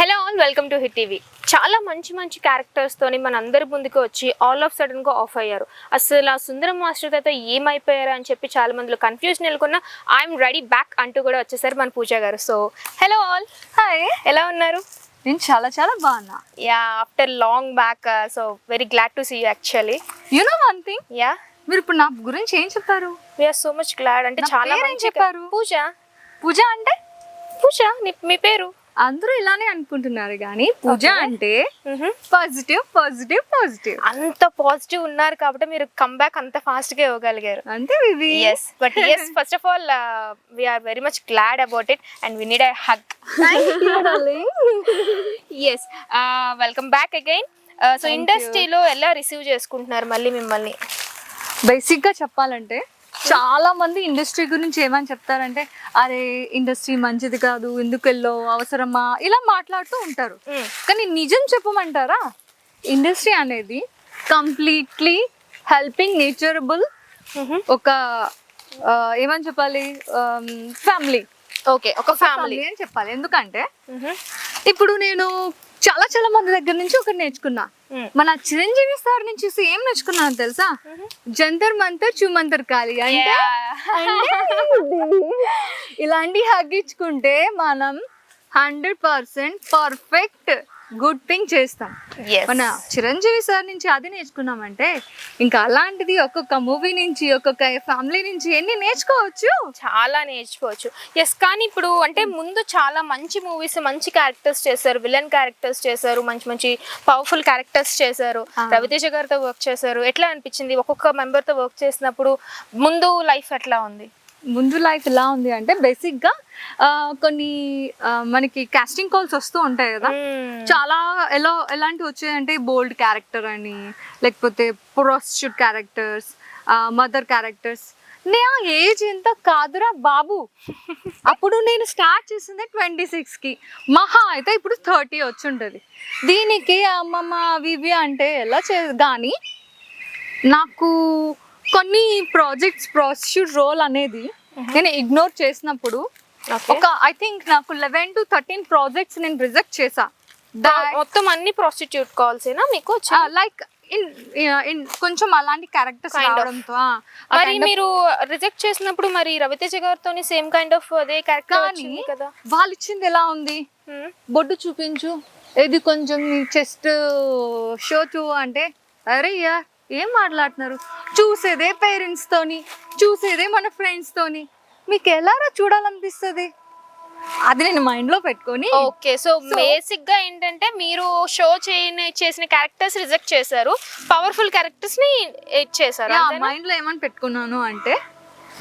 Hello all welcome to hit TV. చాలా మంచి మంచి క్యారెక్టర్స్ తోని మన అందరి ముందుకు వచ్చి ఆల్ ఆఫ్ సడన్గా ఆఫ్ అయ్యారు. అసలు ఆ సుందరం మాస్టర్ అయితే ఏమైపోయారు అని చెప్పి చాలా మందిలో కన్ఫ్యూజన్ నెలకొన్న ఐఎమ్ రెడీ బ్యాక్ అంటూ కూడా వచ్చేసారు మన పూజ గారు. సో హలో ఆల్ హాయ్ ఎలా ఉన్నారు? నేను చాలా చాలా బాగున్నా. Yeah after long back so very glad to see you actually you know one thing yeah మీరు ఇప్పుడు నా గురించి ఏం చెప్పారు? వీఆర్ సో మచ్ గ్లాడ్ అంటే చాలా మంచి చెప్పారు? పూజ? పూజ అంటే? పూజ? నీ- మీ పేరు? అందరూ ఇలానే అనుకుంటున్నారు కానీ పూజ. అంటే. పాజిటివ్ పాజిటివ్ పాజిటివ్ అంత పాజిటివ్ ఉన్నారు కాబట్టి మీరు కమ్బ్యాక్ అంత ఫాస్ట్గా ఇవ్వగలిగారు. అంతే వివి of all uh, we are very much glad about it and we need a hug. Yes uh, welcome back again. Uh, so Thank ఇండస్ట్రీలో ఎలా రిసీవ్ చేసుకుంటున్నారు మళ్ళీ మిమ్మల్ని? బేసిక్గా చెప్పాలంటే చాలా మంది ఇండస్ట్రీ గురించి ఏమని చెప్తారంటే అరే ఇండస్ట్రీ మంచిది కాదు ఎందుకు వెళ్ళో అవసరమా? ఇలా మాట్లాడుతూ ఉంటారు. కానీ నిజం చెప్పమంటారా? ఇండస్ట్రీ అనేది కంప్లీట్లీ హెల్పింగ్ నేచరబుల్ ఒక ఏమని చెప్పాలి? ఫ్యామిలీ. ఓకే ఒక ఫ్యామిలీ. ఫ్యామిలీ అని చెప్పాలి. ఎందుకంటే ఇప్పుడు నేను చాలా చాలా మంది దగ్గర నుంచి ఒకటి నేర్చుకున్నా. మన చిరంజీవి సార్ నుంచి చూసి ఏం నేర్చుకున్నాను తెలుసా? జంతర్ మంతర్ చుమంతర్ కాలి. అంటే ఇలాంటి హగ్ ఇచ్చుకుంటే మనం hundred percent perfect good thing చేస్తాం. మన చిరంజీవి సార్ నుంచి అది నేర్చుకున్నామంటే ఇంకా అలాంటిది ఒక్కొక్క మూవీ నుంచి ఒక్కొక్క ఫ్యామిలీ నుంచి ఎన్ని నేర్చుకోవచ్చు? చాలా నేర్చుకోవచ్చు. ఎస్ కానీ ఇప్పుడు అంటే ముందు చాలా మంచి మూవీస్ మంచి క్యారెక్టర్స్ చేశారు. విలన్ క్యారెక్టర్స్ చేశారు. మంచి మంచి పవర్ఫుల్ క్యారెక్టర్స్ చేశారు. రవితేజ గారితో వర్క్ చేశారు. ఎట్లా అనిపించింది? ఒక్కొక్క member తో వర్క్ చేసినప్పుడు ముందు లైఫ్ ఎట్లా ఉంది? ముందు లైఫ్ ఎలా ఉంది అంటే బేసిక్గా ఆ, కొన్ని మనకి కాస్టింగ్ కాల్స్ వస్తూ ఉంటాయి కదా. చాలా ఎలా ఎలాంటివి వచ్చాయంటే బోల్డ్ క్యారెక్టర్ అని లేకపోతే ప్రాస్టిట్యూట్ క్యారెక్టర్స్ మదర్ క్యారెక్టర్స్ నే ఆ ఏజ్ ఎంత కాదురా బాబు. అప్పుడు నేను స్టార్ట్ చేసింది ట్వంటీ కి. మహా అయితే ఇప్పుడు థర్టీ వచ్చి ఉంటుంది దీనికి అమ్మమ్మ అవి ఇవి అంటే ఎలా చే కానీ నాకు కొన్ని ప్రాజెక్ట్స్ ప్రాస్టిట్యూట్ రోల్ అనేది నేను ఇగ్నోర్ చేసినప్పుడు. ఒక ఐ థింక్ నాకు లెవెన్ టు థర్టీన్ ప్రాజెక్ట్స్ నేను రిజెక్ట్ చేసా మొత్తం అన్ని ప్రాస్టిట్యూట్ కాల్స్ ఏనా మీకు లైక్ ఇన్ ఇన్ కొంచెం అలాంటి క్యారెక్టర్స్. రావడంతో మరి మీరు రిజెక్ట్ చేసినప్పుడు మరి రవితేజ గారితో సేమ్ కైండ్ ఆఫ్ అదే క్యారెక్టర్ కదా వాళ్ళు ఇచ్చింది ఎలా ఉంది మ్మ్. బొడ్డు చూపించు ఇది కొంచెం చెస్ట్ షో చూ అంటే అరే యార్ ఏం మాట్లాడుతున్నారు? చూసేదే పేరెంట్స్ తోని చూసేదే మన ఫ్రెండ్స్ తోని. మీకు ఎలారా చూడాలనిపిస్తుంది? అది నేను మైండ్లో పెట్టుకొని. ఓకే సో బేసిక్గా ఏంటంటే మీరు షో చేయని చేసిన క్యారెక్టర్స్ రిజెక్ట్ చేశారు. పవర్ఫుల్ క్యారెక్టర్స్ని ఇచ్చేసారు? మైండ్లో ఏమని పెట్టుకున్నాను అంటే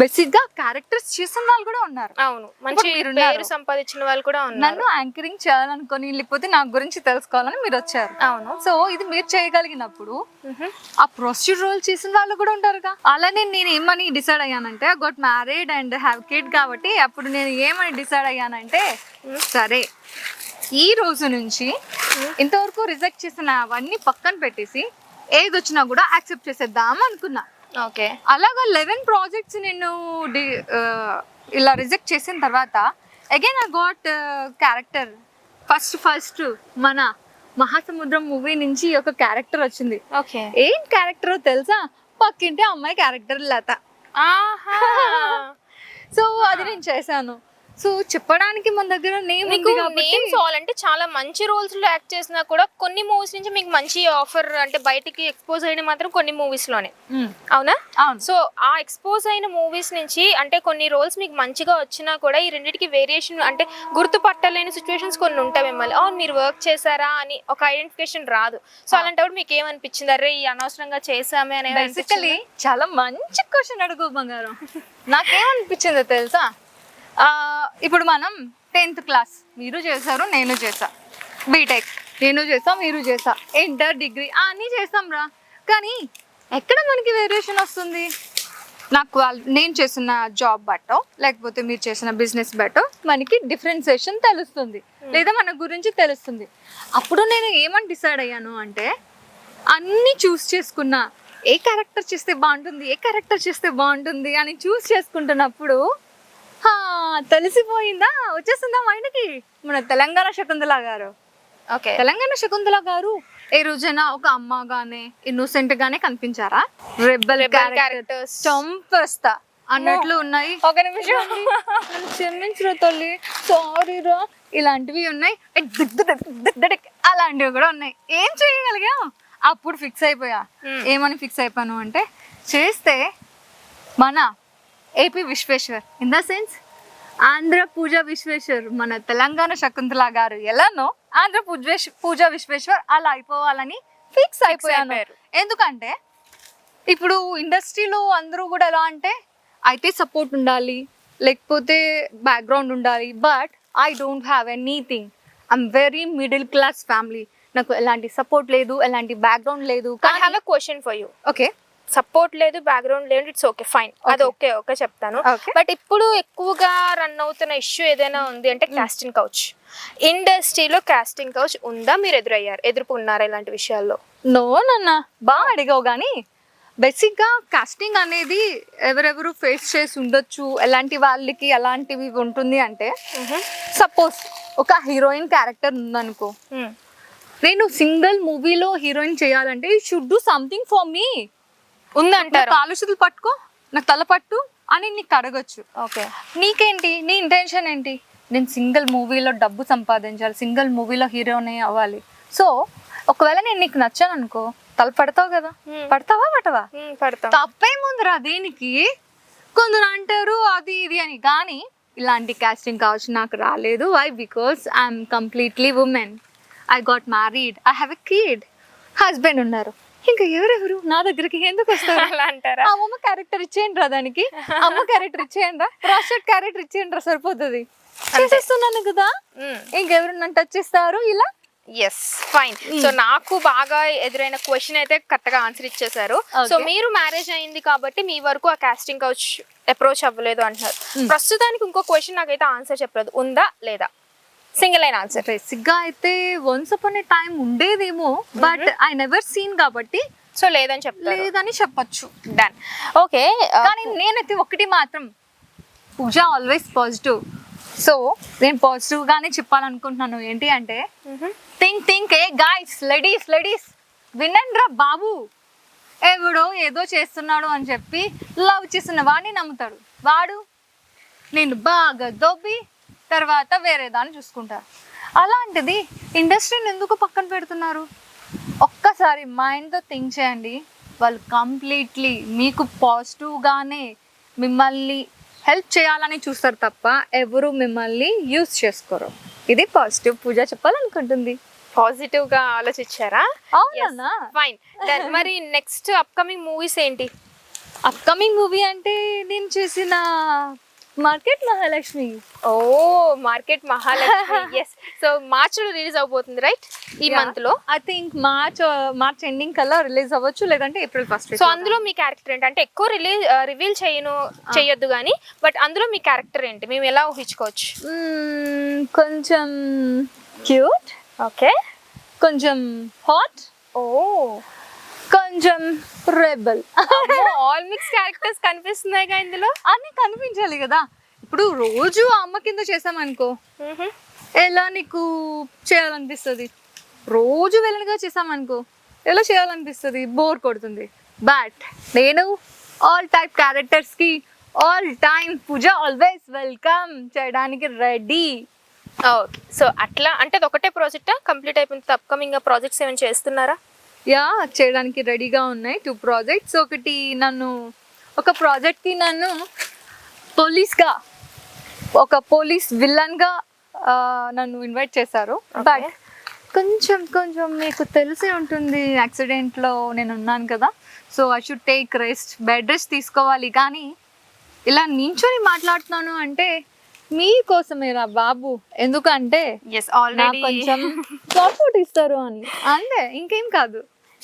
బేసిక్గా క్యారెక్టర్స్ చేసిన వాళ్ళు కూడా ఉన్నారు. అవును. మంచి. పేరు సంపాదించిన వాళ్ళు కూడా ఉన్నారు. నన్ను యాంకరింగ్ చేయాలనుకొని లేకపోతే నా గురించి తెలుసుకోవాలని మీరు వచ్చారు అవును. సో ఇది మీరు చేయగలిగినప్పుడు. ఆ ప్రొసీజర్ రోల్ చేసిన వాళ్ళు కూడా ఉంటారుగా. అలానే నేను ఏమని decide అయ్యానంటే got married and have kid కాబట్టి అప్పుడు నేను ఏమని డిసైడ్ అయ్యానంటే సరే ఈ రోజు నుంచి ఇంతవరకు రిజెక్ట్ చేసిన అవన్నీ పక్కన పెట్టేసి ఏది వచ్చినా కూడా యాక్సెప్ట్ చేసేద్దాం అనుకున్నా. ఓకే. అలాగా లెవెన్ ప్రాజెక్ట్స్ నేను ఇలా రిజెక్ట్ చేసిన తర్వాత again I got character first first మన మహాసముద్రం మూవీ నుంచి ఒక క్యారెక్టర్ వచ్చింది. ఓకే. ఏం క్యారెక్టర్ తెలుసా? పక్కింటి అమ్మాయి క్యారెక్టర్ లత. ఆహా. సో అది నేను చేశాను. సో చెప్పడానికి మన దగ్గర నేమ్ మీకు నేమ్స్ అంటే చాలా మంచి రోల్స్లో యాక్ట్ చేసినా కూడా కొన్ని మూవీస్ నుంచి మీకు మంచి ఆఫర్ అంటే బయటికి ఎక్స్పోజ్ అయిన మాత్రం కొన్ని మూవీస్లోనే. మ్, అవునా? సో ఆ ఎక్స్పోజ్ అయిన మూవీస్ నుంచి అంటే కొన్ని రోల్స్ మీకు మంచిగా వచ్చినా కూడా ఈ రెండింటికి వేరియేషన్ అంటే గుర్తుపట్టలేని సిచ్యువేషన్స్ కొన్ని ఉంటాయి మిమ్మల్ని. అవును మీరు వర్క్ చేశారా? అని ఒక ఐడెంటిఫికేషన్ రాదు. సో అలాంటప్పుడు మీకు ఏమనిపించింది? అరే ఈ అనవసరంగా చేసామే బేసికలీ చాలా మంచి క్వశ్చన్ అడుగు బంగారం. నాకేమనిపించిందో తెలుసా? ఇప్పుడు మనం టెన్త్ క్లాస్ మీరు చేశారు నేను చేసా బీటెక్ నేను చేసా మీరు చేసా ఇంటర్ డిగ్రీ అన్నీ చేసాం రా. కానీ ఎక్కడ మనకి వేరియేషన్ వస్తుంది? నాకు వాళ్ళు నేను చేసిన జాబ్ బట్టో లేకపోతే మీరు చేసిన బిజినెస్ బట్టో మనకి డిఫరెన్సియేషన్ తెలుస్తుంది. లేదా మన గురించి తెలుస్తుంది. అప్పుడు నేను ఏమని డిసైడ్ అయ్యాను అంటే అన్ని చూస్ చేసుకున్నా ఏ క్యారెక్టర్ చేస్తే బాగుంటుంది ఏ క్యారెక్టర్ చేస్తే బాగుంటుంది అని చూస్ చేసుకుంటున్నప్పుడు తెలిసిపోయిందా? వచ్చేసిందా మైండ్కి? మన తెలంగాణ శకుంతల గారు. ఓకే. తెలంగాణ శకుంతల గారు ఏ రోజైనా ఒక అమ్మగానే ఇన్నోసెంట్ గానే కనిపించారా? రెబ్బల్ క్యారెక్టర్ క్యారెక్టర్స్ చంపేస్తా అన్నట్లు ఉన్నాయి. ఒక నిమిషం. క్షమించరా తల్లి. సారీ రా. ఇలాంటివి ఉన్నాయి. అలాంటివి కూడా ఉన్నాయి. ఏం చేయగలిగాం? అప్పుడు ఫిక్స్ అయిపోయా. ఏమని ఫిక్స్ అయిపోయాను అంటే చేస్తే మన AP Vishweshwar. In the sense Andhra Pooja Vishweshwar మన తెలంగాణ శకుంతల గారు. ఎలానో ఆంధ్ర పూజ పూజ విశ్వేశ్వర్ అలా అయిపోవాలని ఫిక్స్ అయిపోయాను. అయిపోయారు. ఎందుకంటే ఇప్పుడు ఇండస్ట్రీలో అందరూ కూడా ఎలా అంటే అయితే సపోర్ట్ ఉండాలి లేకపోతే బ్యాక్గ్రౌండ్ ఉండాలి but I don't have anything I'm very middle class family నాకు ఎలాంటి సపోర్ట్ లేదు ఎలాంటి బ్యాక్గ్రౌండ్ లేదు. I have a question for you okay support లేదు బ్యాక్గ్రౌండ్ లేదు ఇట్స్ ఓకే ఫైన్ అది ఓకే ఓకే చెప్తాను. బట్ ఇప్పుడు ఎక్కువగా రన్ అవుతున్న ఇష్యూ ఏదైనా ఉంది అంటే కాస్టింగ్ కౌచ్ ఇండస్ట్రీలో కాస్టింగ్ కౌచ్ ఉందా? మీరు ఎదురయ్యారు. ఎదుర్కొన్నారా ఇలాంటి విషయాల్లో? నో నాన్న. బాగా అడిగావు కానీ బేసిక్గా కాస్టింగ్ అనేది ఎవరెవరు ఫేస్ చేసి ఉండొచ్చు ఎలాంటి వాళ్ళకి ఎలాంటివి ఉంటుంది అంటే సపోజ్ ఒక హీరోయిన్ క్యారెక్టర్ ఉందనుకో. Hmm. నేను సింగిల్ మూవీలో హీరోయిన్ చేయాలంటే should do something for me ఉందంటారు. కాలు చేతులు పట్టుకో నాకు తల పట్టు అని నీకు అడగొచ్చు. ఓకే. నీకేంటి? నీ ఇంటెన్షన్ ఏంటి? నేను సింగిల్ మూవీలో డబ్బు సంపాదించాలి సింగిల్ మూవీలో హీరోనే అవ్వాలి. సో ఒకవేళ నేను నీకు నచ్చాను అనుకో తల పడతావు కదా. పడతావా పట్టవా పడతాం. తప్పేముందిరా దేనికి? కొందరు అంటారు అది ఇది అని. కానీ ఇలాంటి కాస్టింగ్ కావచ్చు నాకు రాలేదు. Why because I'm completely women I got married I have a kid husband ఉన్నారు. ఇంకా ఎవరెవరు? నా దగ్గరికి ఎందుకు వస్తారు? అలా అంటారా? అమ్మమ్మ క్యారెక్టర్ ఇచ్చేయండి రా దానికి. అమ్మ క్యారెక్టర్ ఇచ్చేయండి రా. ప్రాస్టెట్ క్యారెక్టర్ ఇచ్చేయండి రా సరిపోతుంది. చేసేస్తున్నాను కదా. ఇంకెవరు నన్ను టచ్ చేస్తారు ఇలా? ఎస్ ఫైన్ సో నాకు బాగా ఎదురైన క్వశ్చన్ అయితే కరెక్ట్గా ఆన్సర్ ఇచ్చేసారు సో. మీరు మ్యారేజ్ అయింది కాబట్టి మీ వరకు ఆ కాస్టింగ్ కౌచ్ అప్రోచ్ అవ్వలేదు అంటున్నారు. ప్రస్తుతానికి ఇంకో క్వశ్చన్ నాకైతే ఆన్సర్ చెప్పలేదు. ఉందా లేదా? సింగిల్ అయిన ఆన్సర్ బేసిక్గా అయితే వన్స్ అపాన్ ఏ టైం ఉండేదేమో బట్ ఐ నెవర్ సీన్ కాబట్టి సో లేదని చెప్తారు. లేదని చెప్పొచ్చు. డన్ ఓకే కానీ నేనైతే ఒకటి మాత్రం పూజ ఆల్వేస్ పాజిటివ్ సో నేను పాజిటివ్ గానే చెప్పాలనుకుంటున్నాను. ఏంటి అంటే think think a guys ladies ladies వినండి రా బాబు. ఎవడో ఏదో చేస్తున్నాడు అని చెప్పి లవ్ చేస్తున్న వాడిని నమ్ముతాడు. వాడు? నేను బాగా దొబ్బి తర్వాత వేరే దాన్ని చూసుకుంటారు. అలాంటిది ఇండస్ట్రీని ఎందుకు పక్కన పెడుతున్నారు? ఒక్కసారి మైండ్తో థింక్ చేయండి. వాళ్ళు కంప్లీట్లీ మీకు పాజిటివ్గానే మిమ్మల్ని హెల్ప్ చేయాలని చూస్తారు తప్ప ఎవరు మిమ్మల్ని యూస్ చేసుకోరు. ఇది పాజిటివ్ పూజ చెప్పాలనుకుంటుంది. పాజిటివ్గా ఆలోచించారా? అవునా ఫైన్ మరి నెక్స్ట్ అప్కమింగ్ మూవీస్ ఏంటి? అప్కమింగ్ మూవీ అంటే నేను చేసిన మార్కెట్ మహాలక్ష్మి. ఓ మార్కెట్ మహాలక్ష్మి. ఎస్ సో మార్చ్లో రిలీజ్ అవబోతుంది రైట్ ఈ మంత్లో? I think March March ending కల్లా రిలీజ్ అవ్వచ్చు లేదంటే ఏప్రిల్ ఫస్ట్ సో అందులో మీ క్యారెక్టర్ ఏంటి? అంటే ఎక్కువ రిలీజ్ రివీల్ చేయను చేయొద్దు కానీ బట్ అందులో మీ క్యారెక్టర్ ఏంటి? మేము ఎలా ఊహించుకోవచ్చు? కొంచెం క్యూట్ ఓకే కొంచెం హాట్ ఓ కొంచెం రెబల్ ఆల్ మిక్స్ క్యారెక్టర్స్ కనిపిస్తున్నాయిగా ఇందులో? అన్నీ కనిపించాలి కదా. ఇప్పుడు రోజు అమ్మ కింద చేసామనుకో ఎలా నీకు చేయాలనిపిస్తుంది? రోజు వెళ్ళనిగా చేసామనుకో ఎలా చేయాలనిపిస్తుంది? బోర్ కొడుతుంది. బట్ నేను all type క్యారెక్టర్స్కి all time Pooja always welcome చేయడానికి రెడీ ఓకే సో అట్లా అంటే ఒకటే ప్రాజెక్ట్ కంప్లీట్ అయిపోయింది అప్కమింగ్ ప్రాజెక్ట్స్ ఏమైనా చేస్తున్నారా? యా చేయడానికి రెడీగా ఉన్నాయి టూ ప్రాజెక్ట్స్ ఒకటి నన్ను ఒక ప్రాజెక్ట్కి నన్ను పోలీస్గా ఒక పోలీస్ విలన్గా నన్ను ఇన్వైట్ చేశారు. బట్ కొంచెం కొంచెం మీకు తెలిసే ఉంటుంది యాక్సిడెంట్లో నేను ఉన్నాను కదా. So I should take rest bed rest తీసుకోవాలి. కానీ ఇలా నించొని మాట్లాడుతున్నాను అంటే మీకోసమేరా బాబు. ఎందుకంటే కొంచెం సపోర్ట్ ఇస్తారు అని. అంతే ఇంకేం కాదు.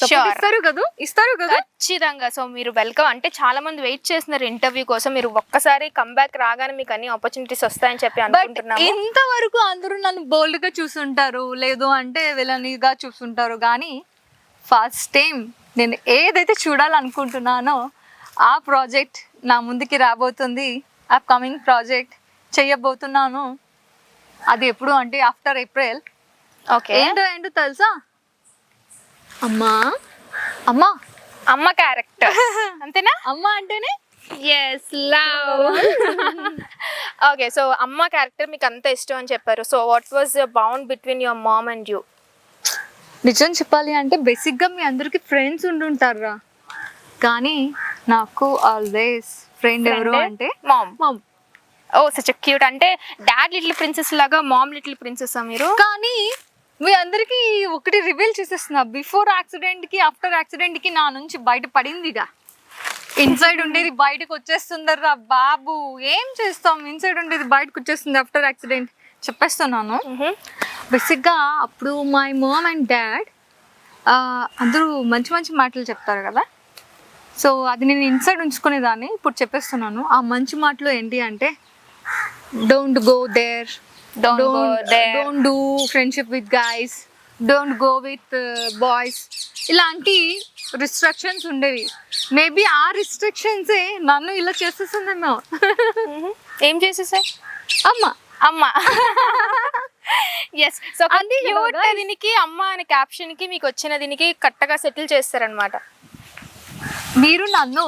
Sure. ఇస్తారు కదా? ఇస్తారు కదా? ఖచ్చితంగా. సో మీరు వెల్కమ్ అంటే చాలా మంది వెయిట్ చేస్తున్నారు ఇంటర్వ్యూ కోసం. మీరు ఒక్కసారి కంబ్యాక్ రాగానే మీకు అన్ని ఆపర్చునిటీస్ వస్తాయని చెప్పి బట్ అనుకుంటున్నాము. ఇంతవరకు అందరూ నన్ను బోల్డ్గా చూసుంటారు లేదు అంటే విలనీగా చూసుంటారు. కానీ ఫస్ట్ టైం నేను ఏదైతే చూడాలనుకుంటున్నానో ఆ ప్రాజెక్ట్ నా ముందుకి రాబోతుంది. అప్ కమింగ్ ప్రాజెక్ట్ చేయబోతున్నాను. అది ఎప్పుడు అంటే ఆఫ్టర్ ఏప్రిల్ ఓకే ఏంటో ఏంటో తెలుసా? అమ్మా. అమ్మా. అమ్మ క్యారెక్టర్ అంతేనా? అమ్మ అంటేనే? ఎస్ లవ్ ఓకే సో అమ్మ క్యారెక్టర్ మీకు అంత ఇష్టం అని చెప్పారు. So what was bond between your mom and you నిజం చెప్పాలి అంటే బేసిక్గా మీ అందరికి ఫ్రెండ్స్ ఉండుంటారా కానీ నాకు ఆల్వేస్ ఫ్రెండ్ ఎవరు అంటే mom mom oh such cute అంటే డాడ్ లిటిల్ ప్రిన్సెస్ లాగా మామ్ లిటిల్ ప్రిన్సెస్ మీరు? కానీ మీ అందరికి ఒకటి రివీల్ చేసేస్తున్నా. బిఫోర్ యాక్సిడెంట్కి ఆఫ్టర్ యాక్సిడెంట్కి నా నుంచి బయట పడిందిగా ఇన్సైడ్ ఉండేది బయటకు వచ్చేస్తుందర్రా బాబు. ఏం చేస్తాం? ఇన్సైడ్ ఉండేది బయటకు వచ్చేస్తుంది ఆఫ్టర్ యాక్సిడెంట్ చెప్పేస్తున్నాను. బేసిక్గా అప్పుడు మై మమ్ అండ్ డాడ్ అందరూ మంచి మంచి మాటలు చెప్తారు కదా. సో అది నేను ఇన్సైడ్ ఉంచుకునేదాన్ని. ఇప్పుడు చెప్పేస్తున్నాను. ఆ మంచి మాటలు ఏంటి అంటే don't go there Don't go there. Don't do friendship with guys don't go with boys uh, ఇలాంటి రిస్ట్రిక్షన్స్ ఉండేవి. మేబీ ఆ రిస్ట్రిక్షన్సే నన్ను ఇలా చేసేసిందేమో. ఏం చేసేసాయి అమ్మ. అమ్మ. Yes so cute. దీనికి అమ్మ అనే క్యాప్షన్కి మీకు వచ్చిన దీనికి కరెక్ట్గా సెటిల్ చేస్తారనమాట మీరు నన్ను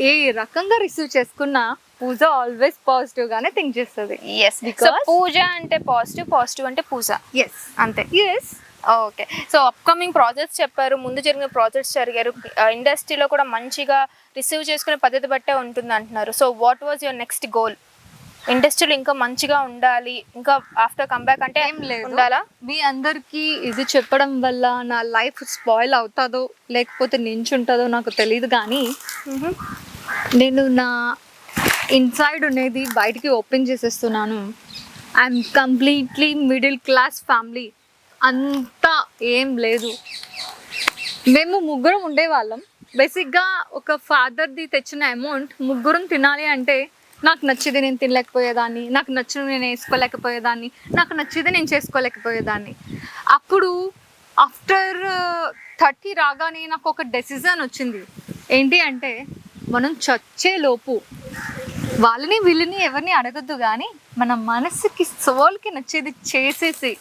ఏ రకంగా రిసీవ్ చేసుకున్నా పూజ ఆల్వేస్ పాజిటివ్ గానే థింక్ చేస్తుంది. ఎస్ సో Because- పూజ అంటే పాజిటివ్ పాజిటివ్ అంటే పూజ. ఎస్ అంతే. Yes okay so upcoming projects చెప్పారు. ముందు జరిగిన ప్రాజెక్ట్స్ జరిగారు. ఇండస్ట్రీలో కూడా మంచిగా రిసీవ్ చేసుకునే పద్ధతి బట్టే ఉంటుంది అంటున్నారు. So what was your next goal ఇండస్ట్రీలో ఇంకా మంచిగా ఉండాలి. ఇంకా ఆఫ్టర్ కంబ్యాక్ అంటే ఏం లేదు. ఉండాలా? మీ అందరికి ఇది చెప్పడం వల్ల నా లైఫ్ స్పాయిల్ అవుతుందో లేకపోతే నించుంటుందో నాకు తెలియదు కానీ నేను నా ఇన్సైడ్ ఉండేది బయటికి ఓపెన్ చేసేస్తున్నాను. I'm completely middle class family అంతా ఏం లేదు. మేము ముగ్గురం ఉండేవాళ్ళం. బేసిక్గా ఒక ఫాదర్ది తెచ్చిన అమౌంట్ ముగ్గురం తినాలి అంటే నాకు నచ్చేది నేను తినలేకపోయేదాన్ని నాకు నచ్చిన నేను వేసుకోలేకపోయేదాన్ని నాకు నచ్చేది నేను చేసుకోలేకపోయేదాన్ని. అప్పుడు ఆఫ్టర్ థర్టీ రాగానే నాకు ఒక డెసిజన్ వచ్చింది. ఏంటి అంటే మనం చచ్చే లోపు వాళ్ళని వీళ్ళని ఎవరిని అడగద్దు కానీ మన మనసుకి సోల్కి నచ్చేది చేసేసి.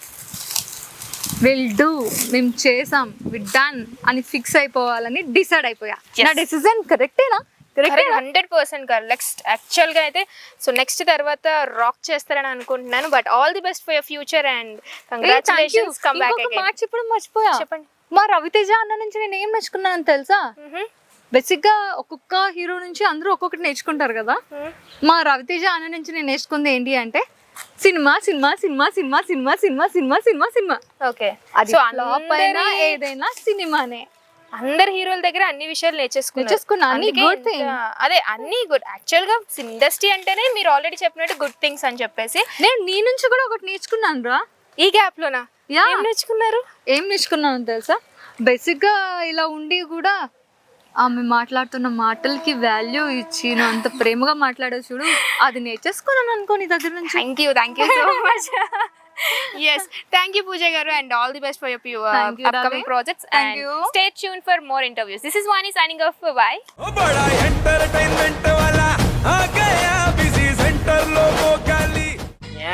విల్ డూ మేము చేసాం. వి డన్ అని ఫిక్స్ అయిపోవాలని డిసైడ్ అయిపోయా. నా డెసిజన్ కరెక్టేనా కరెక్ట్ హండ్రెడ్ పర్సెంట్ నెక్స్ట్ యాక్చువల్గా అయితే సో నెక్స్ట్ తర్వాత రాక్ చేస్తారని అనుకుంటున్నాను but all the best for your future and congratulations come back మాట చెప్పడం మర్చిపోయా? చెప్పండి. మా రవితేజ అన్న నుంచి నేను ఏం నేర్చుకున్నాను తెలుసా? బేసిక్గా ఒక్కొక్క హీరో నుంచి అందరూ ఒక్కొక్కటి నేర్చుకుంటారు కదా. మా రవితేజ అన్న నుంచి నేను నేర్చుకుంది ఏంటి అంటే cinema cinema cinema cinema cinema cinema cinema cinema cinema. Okay. అది సో అయినా ఏదైనా సినిమానే. అందరు హీరోల దగ్గర అన్ని విషయాలు నేర్చేసుకున్నా, అన్ని అందుకే good ఇంత- thing. అదే అన్ని గుడ్ యాక్చువల్గా ఇండస్ట్రీ అంటేనే మీరు ఆల్రెడీ చెప్పినట్టు గుడ్ థింగ్స్ అని చెప్పేసి. నేను నీ నుంచి కూడా ఒకటి నేర్చుకున్నాను రా. ఈ గ్యాప్ లోనా? Yeah. ఏం నేర్చుకున్నారు? ఏం నేర్చుకున్నాను తెలుసా? బేసిక్గా ఇలా ఉండి కూడా ఆమె మాట్లాడుతున్న మాటలకి వాల్యూ ఇచ్చి నువ్వు అంత ప్రేమగా మాట్లాడే చూడు అది నేర్చేసుకున్నాను అనుకో నీ దగ్గర నుంచి thank you thank you so much yes thank you pooja garu and all the best for your uh, you, upcoming Ravi. projects thank and you. stay tuned for more interviews this is vani signing off for bye oh,